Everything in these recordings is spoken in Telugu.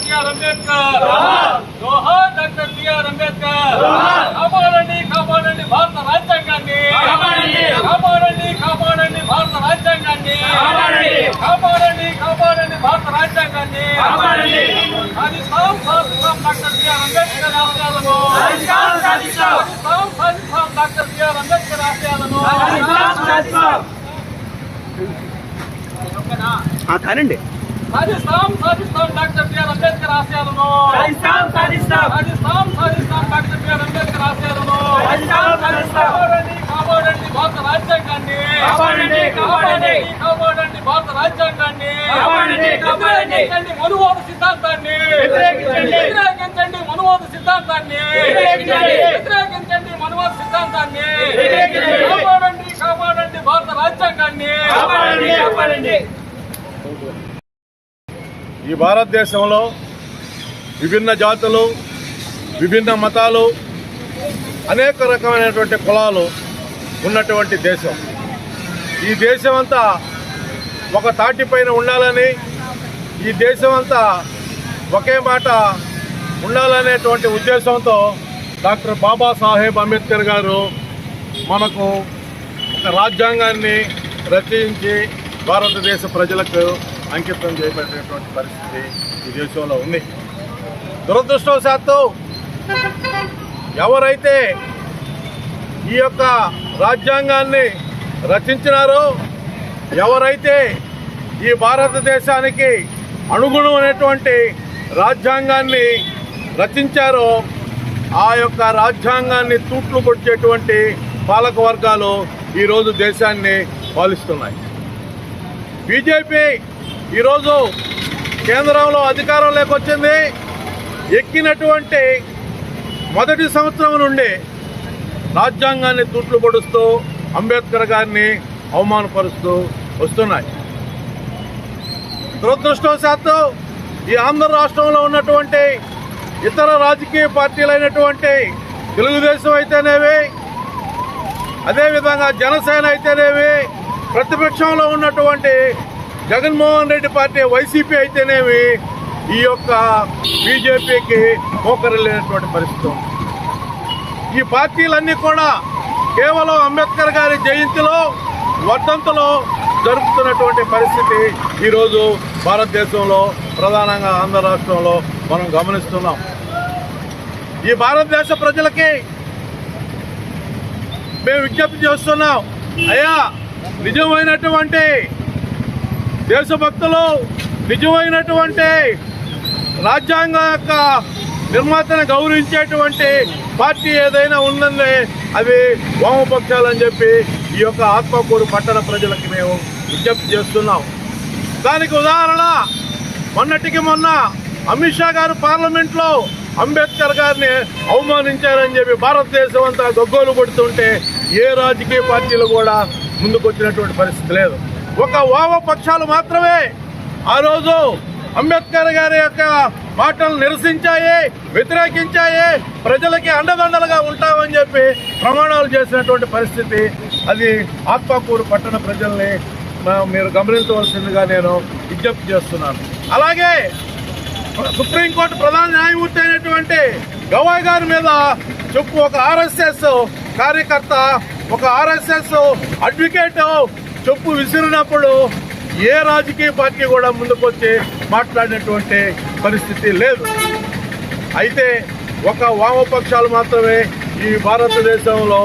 బిఆర్ అంబేద్కర్ జోహార్ డాక్టర్ బిఆర్ అంబేద్కర్ కాపాడండి కాపాడండి భారత రాజ్యాంగాన్ని కాపాడండి కాపాడండి భారత రాజ్యాంగాన్ని కాపాడండి కాపాడండి భారత రాజ్యాంగాన్ని సాధిస్తాం సాధిస్తాం డాక్టర్ బిఆర్ అంబేద్కర్ ఆశయాలను సాధిస్తాం డాక్టర్ బిఆర్ అంబేద్కర్ ఆశయాలను కానండి సాధిస్తాం సాధిస్తాం డాక్టర్ బిఆర్ అంబేద్కర్ ఆశయాలను. సాధిస్తాం సాధిస్తాం. డాక్టర్ బిఆర్ అంబేద్కర్ ఆశయాలను. కాపాడండి కాపాడండి భారత రాజ్యాంగాన్ని. కాపాడండి, కాపాడండి. కాపాడండి. భారత రాజ్యాంగాన్ని. కాపాడండి, కాపాడండి. మనువాద సిద్ధాంతాన్ని. వ్యతిరేకించండి. వ్యతిరేకించండి మనువాద సిద్ధాంతాన్ని. వ్యతిరేకించండి. మనువాద సిద్ధాంతాన్ని. కాపాడండి కాపాడండి భారత రాజ్యాంగాన్ని. కాపాడండి కాపాడండి. ఈ భారతదేశంలో విభిన్న జాతులు విభిన్న మతాలు అనేక రకమైనటువంటి కులాలు ఉన్నటువంటి దేశం. ఈ దేశం అంతా ఒక తాటిపైన ఉండాలని ఈ దేశం అంతా ఒకే మాట ఉండాలనేటువంటి ఉద్దేశంతో డాక్టర్ బాబాసాహెబ్ అంబేద్కర్ గారు మనకు ఒక రాజ్యాంగాన్ని రచయించి భారతదేశ ప్రజలకు అంకితం చేయబడినటువంటి పరిస్థితి ఈ దేశంలో ఉంది. దురదృష్టవశాత్తు ఎవరైతే ఈ యొక్క రాజ్యాంగాన్ని రచించినారో ఎవరైతే ఈ భారతదేశానికి అనుగుణమైనటువంటి రాజ్యాంగాన్ని రచించారో ఆ యొక్క రాజ్యాంగాన్ని తూట్లు కొట్టేటువంటి పాలక వర్గాలు ఈరోజు దేశాన్ని పాలిస్తున్నాయి. బీజేపీ ఈరోజు కేంద్రంలో అధికారంలోకి వచ్చింది ఎక్కినటువంటి మొదటి సంవత్సరం నుండి రాజ్యాంగాన్ని తూట్లు పొడుస్తూ అంబేద్కర్ గారిని అవమానపరుస్తూ వస్తున్నాయి. దురదృష్టవశాత్తు ఈ ఆంధ్ర రాష్ట్రంలో ఉన్నటువంటి ఇతర రాజకీయ పార్టీలైనటువంటి తెలుగుదేశం అయితేనేవి అదేవిధంగా జనసేన అయితేనేవి ప్రతిపక్షంలో ఉన్నటువంటి జగన్మోహన్ రెడ్డి పార్టీ వైసీపీ అయితేనేవి ఈ యొక్క బీజేపీకి మోకరిల్లేనటువంటి పరిస్థితి ఈ పార్టీలన్నీ కూడా కేవలం అంబేద్కర్ గారి జయంతిలో వర్ధంతిలో జరుపుతున్నటువంటి పరిస్థితి ఈరోజు భారతదేశంలో ప్రధానంగా ఆంధ్ర రాష్ట్రంలో మనం గమనిస్తున్నాం. ఈ భారతదేశ ప్రజలకి మేము విజ్ఞప్తి చేస్తున్నాం అయ్యా నిజమైనటువంటి దేశభక్తులు నిజమైనటువంటి రాజ్యాంగం యొక్క నిర్మాతను గౌరవించేటువంటి పార్టీ ఏదైనా ఉందండి అవి వామపక్షాలు అని చెప్పి ఈ యొక్క ఆత్మకూరు పట్టణ ప్రజలకి మేము విజ్ఞప్తి చేస్తున్నాం. దానికి ఉదాహరణ మొన్నటికి మొన్న అమిత్ షా గారు పార్లమెంట్లో అంబేద్కర్ గారిని అవమానించారని చెప్పి భారతదేశం అంతా గొగ్గోలు కొడుతుంటే ఏ రాజకీయ పార్టీలు కూడా ముందుకొచ్చినటువంటి పరిస్థితి లేదు. ఒక వామపక్షాలు మాత్రమే ఆ రోజు అంబేద్కర్ గారి యొక్క మాటలు నిరసించాయి వ్యతిరేకించాయి. ప్రజలకి అండదండలుగా ఉంటామని చెప్పి ప్రమాణాలు చేసినటువంటి పరిస్థితి. అది ఆత్మకూరు పట్టణ ప్రజల్ని మీరు గమనించవలసిందిగా నేను విజ్ఞప్తి చేస్తున్నాను. అలాగే సుప్రీంకోర్టు ప్రధాన న్యాయమూర్తి అయినటువంటి గవాయ్ గారి మీద చెప్పు ఒక ఆర్ఎస్ఎస్ కార్యకర్త ఒక ఆర్ఎస్ఎస్ అడ్వకేట్ చెప్పు విసిరినప్పుడు ఏ రాజకీయ పార్టీ కూడా ముందుకొచ్చి మాట్లాడినటువంటి పరిస్థితి లేదు. అయితే ఒక వామపక్షాలు మాత్రమే ఈ భారతదేశంలో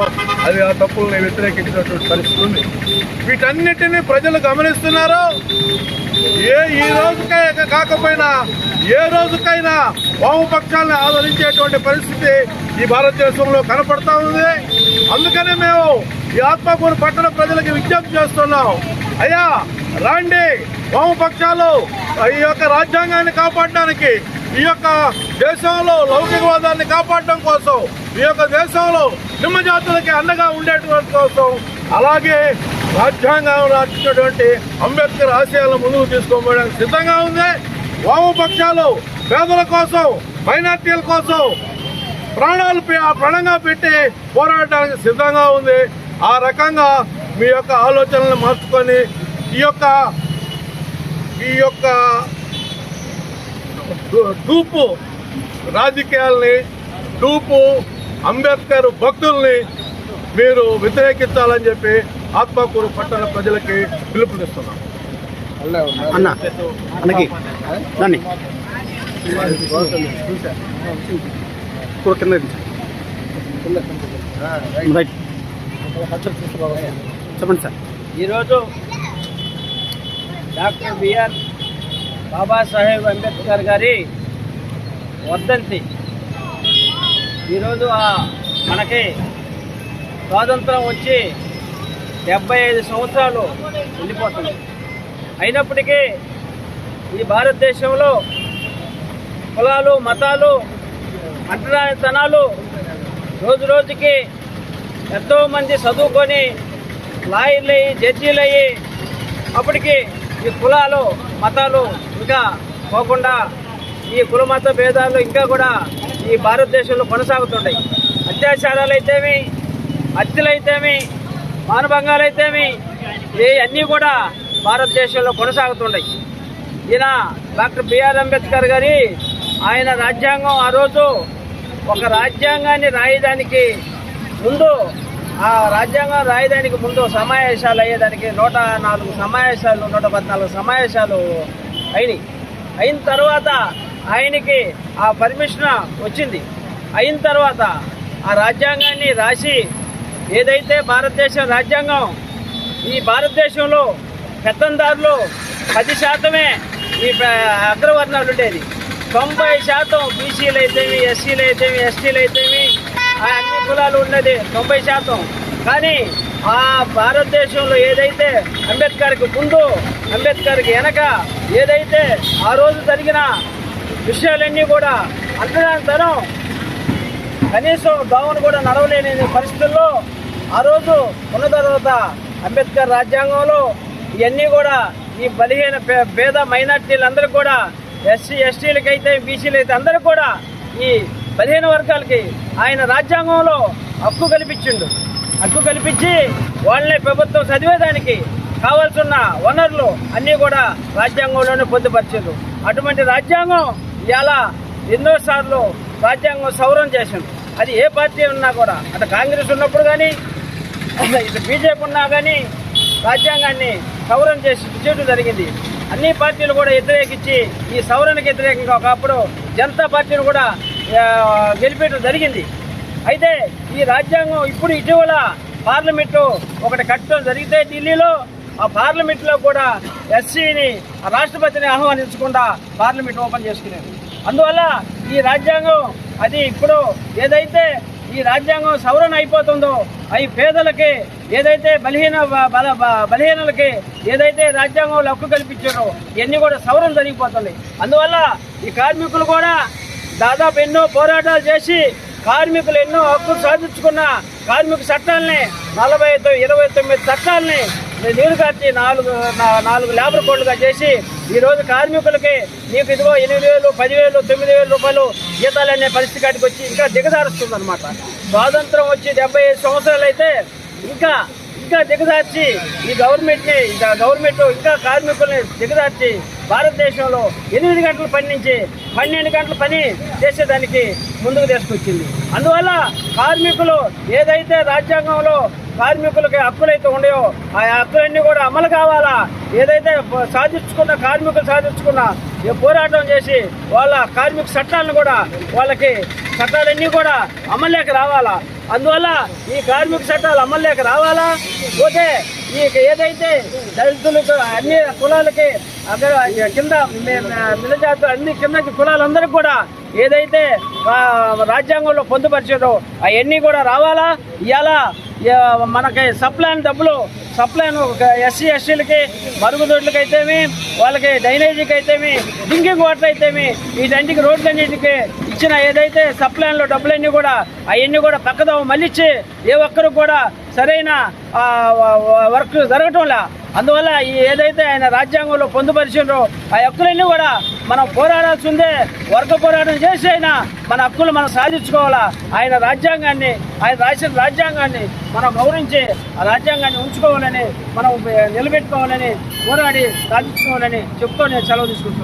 అది ఆ తప్పుల్ని వ్యతిరేకించినటువంటి పరిస్థితి ఉంది. వీటన్నిటినీ ప్రజలు గమనిస్తున్నారు? ఏ ఈ రోజుకై కాకపోయినా ఏ రోజుకైనా వామపక్షాలను ఆదరించేటువంటి పరిస్థితి ఈ భారతదేశంలో కనపడతా ఉంది. అందుకనే మేము ఈ ఆత్మకూరు పట్టణ ప్రజలకు విజ్ఞప్తి చేస్తున్నాం. అయ్యా రండి. వామపక్షాలు ఈ యొక్క రాజ్యాంగాన్ని కాపాడడానికి ఈ యొక్క దేశంలో లౌకికవాదాన్ని కాపాడడం కోసం ఈ యొక్క దేశంలో నిమ్మజాతులకి అండగా ఉండేటువంటి కోసం అలాగే రాజ్యాంగం రాసినటువంటి అంబేద్కర్ ఆశయాలను ముందుకు తీసుకోవడానికి సిద్ధంగా ఉంది. వామపక్షాలు పేదల కోసం మైనార్టీల కోసం ప్రాణాలు పె- ప్రాణంగా పెట్టి పోరాడడానికి సిద్ధంగా ఉంది. ఆ రకంగా మీ యొక్క ఆలోచనలు మార్చుకొని ఈ యొక్క ఈ యొక్క డూ- డూపు రాజకీయాల్ని డూపు అంబేద్కర్ భక్తుల్ని మీరు వ్యతిరేకించాలని చెప్పి ఆత్మకూరు పట్టణ ప్రజలకి పిలుపునిస్తున్నాం అన్న అన్నకి. కింద రైట్ చెప్పండి సార్. ఈరోజు డాక్టర్ బిఆర్ బాబాసాహెబ్ అంబేద్కర్ గారి వర్ధంతి. ఈరోజు ఆ మనకి స్వాతంత్రం వచ్చి డెబ్బై ఐదు సంవత్సరాలు ఉండిపోతుంది. అయినప్పటికీ ఈ భారతదేశంలో కులాలు మతాలు అంటరానితనాలు రోజు రోజుకి ఎంతోమంది చదువుకొని లాయర్లు అయ్యి జడ్జీలు అయ్యి అప్పటికి ఈ కులాలు మతాలు ఇంకా పోకుండా ఈ కుల మత భేదాలు ఇంకా కూడా ఈ భారతదేశంలో కొనసాగుతున్నాయి అత్యాచారాలు అయితేమి హత్యలు అయితేమి మానభంగాలు అయితేమి అన్నీ కూడా భారతదేశంలో కొనసాగుతున్నాయి ఈయన డాక్టర్ బిఆర్ అంబేద్కర్ గారి ఆయన రాజ్యాంగం ఆ రోజు ఒక రాజ్యాంగాన్ని రాయడానికి ముందు ఆ రాజ్యాంగం రాయడానికి ముందు సమావేశాలు అయ్యేదానికి నూట నాలుగు సమావేశాలు నూట పద్నాలుగు సమావేశాలు అయినాయి. అయిన తర్వాత ఆయనకి ఆ పర్మిషన్ వచ్చింది. అయిన తర్వాత ఆ రాజ్యాంగాన్ని రాసి ఏదైతే భారతదేశ రాజ్యాంగం ఈ భారతదేశంలో పెత్తందారులు పది శాతమే ఈ అగ్రవర్ణాలు ఉండేది. తొంభై శాతం బీసీలు అయితేమి ఎస్సీలు అయితేమి ఎస్టీలు అయితేమి ఆ అన్ని కులాలు ఉన్నది తొంభై శాతం. కానీ ఆ భారతదేశంలో ఏదైతే అంబేద్కర్కి ముందు అంబేద్కర్కి వెనక ఏదైతే ఆ రోజు జరిగిన విషయాలన్నీ కూడా అంతరాంతరం కనీసం దోమను కూడా నడవలేని పరిస్థితుల్లో ఆ రోజు ఉన్న తర్వాత అంబేద్కర్ రాజ్యాంగంలో ఇవన్నీ కూడా ఈ బలహీన పే- పేద మైనార్టీలందరూ కూడా ఎస్సీ ఎస్టీలకైతే బీసీలైతే బీసీలు అయితే అందరూ కూడా ఈ బలహీన వర్గాలకి ఆయన రాజ్యాంగంలో హక్కు కల్పించిండు. హక్కు కల్పించి వాళ్ళని ప్రభుత్వం చదివేదానికి కావాల్సిన వనరులు అన్నీ కూడా రాజ్యాంగంలోనే పొందుపరిచారు అటువంటి రాజ్యాంగం ఇలా ఎన్నోసార్లు రాజ్యాంగం సవరణ చేసింది అది ఏ పార్టీ ఉన్నా కూడా అటు కాంగ్రెస్ ఉన్నప్పుడు కానీ ఇటు బీజేపీ ఉన్నా కానీ రాజ్యాంగాన్ని సవరణ చేసి చేయడం జరిగింది. అన్ని పార్టీలు కూడా వ్యతిరేకించి ఈ సవరణకు వ్యతిరేకంగా ఒకప్పుడు జనతా పార్టీని కూడా గెలిపేయడం జరిగింది. అయితే ఈ రాజ్యాంగం ఇప్పుడు ఇటీవల పార్లమెంటు ఒకటి కట్టడం జరిగితే ఢిల్లీలో ఆ పార్లమెంట్లో కూడా ఎస్సీని రాష్ట్రపతిని ఆహ్వానించకుండా పార్లమెంట్ ఓపెన్ చేసుకునేది. అందువల్ల ఈ రాజ్యాంగం అది ఇప్పుడు ఏదైతే ఈ రాజ్యాంగం సవరణ అయిపోతుందో అవి పేదలకి ఏదైతే బలహీన బ- బల బ- బలహీనలకి ఏదైతే రాజ్యాంగంలో హక్కు కల్పించారో ఇవన్నీ కూడా సవరణ జరిగిపోతుంది. అందువల్ల ఈ కార్మికులు కూడా దాదాపు ఎన్నో పోరాటాలు చేసి కార్మికులు ఎన్నో హక్కులు సాధించుకున్న కార్మిక చట్టాలని నలభై ఇరవై తొమ్మిది చట్టాలని నీరుగార్చి నాలుగు నాలుగు లేబర్ కోడ్లుగా చేసి ఈరోజు కార్మికులకి నీకు ఇదిగో ఎనిమిది వేలు పదివేలు తొమ్మిది వేల రూపాయలు జీతాలు అనే పరిస్థితి కాడికి వచ్చి ఇంకా దిగజారుస్తుంది అనమాట స్వాతంత్రం వచ్చి డెబ్బై ఐదు సంవత్సరాలు అయితే ఇంకా ఇంకా దిగజార్చి ఈ గవర్నమెంట్ని ఇంకా గవర్నమెంట్ ఇంకా కార్మికుల్ని దిగజార్చి భారతదేశంలో ఎనిమిది గంటల పని నుంచి పన్నెండు గంటల పని చేసేదానికి ముందుకు తీసుకొచ్చింది. అందువల్ల కార్మికులు ఏదైతే రాజ్యాంగంలో కార్మికులకి హక్కులైతే ఉన్నాయో ఆ హక్కులన్నీ కూడా అమలు కావాలా? ఏదైతే సాధించుకున్న కార్మికులు సాధించుకున్న పోరాటం చేసి వాళ్ళ కార్మిక చట్టాలను కూడా వాళ్ళకి చట్టాలన్నీ కూడా అమల్లోకి రావాలా? అందువల్ల ఈ కార్మిక చట్టాలు అమల్లోకి రావాలా? పోతే ఈ ఏదైతే దళితులకు అన్ని కులాలకి అక్కడ కింద మిలజాతు అన్ని కింద కులాలందరికీ కూడా ఏదైతే రాజ్యాంగంలో పొందుపరిచారో అవన్నీ కూడా రావాలా? ఇలా మనకి సప్లైన్ డబ్బులు సప్లైన్ ఎస్సీ ఎస్సీలకి మరుగుదొడ్లకి అయితేమి వాళ్ళకి డ్రైనేజీకి అయితేమి డ్రింకింగ్ వాటర్ అయితేమి వీటన్నిటికి రోడ్లన్నిటికి ఇచ్చిన ఏదైతే సప్లైన్లో డబ్బులన్నీ కూడా అవన్నీ కూడా పక్కదో మళ్ళిచ్చి ఏ ఒక్కరు కూడా సరైన వర్క్ జరగటంలా? అందువల్ల ఈ ఏదైతే ఆయన రాజ్యాంగంలో పొందుపరిచిండ్రో ఆ హక్కులన్నీ కూడా మనం పోరాడాల్సిందే వర్గ పోరాటం చేసి అయినా మన హక్కులు మనం సాధించుకోవాలా? ఆయన రాజ్యాంగాన్ని ఆయన రాసిన రాజ్యాంగాన్ని మనం గౌరవించి ఆ రాజ్యాంగాన్ని ఉంచుకోవాలని మనం నిలబెట్టుకోవాలని పోరాడి సాధించుకోవాలని చెప్తూ నేను సెలవు తీసుకుంటున్నాను.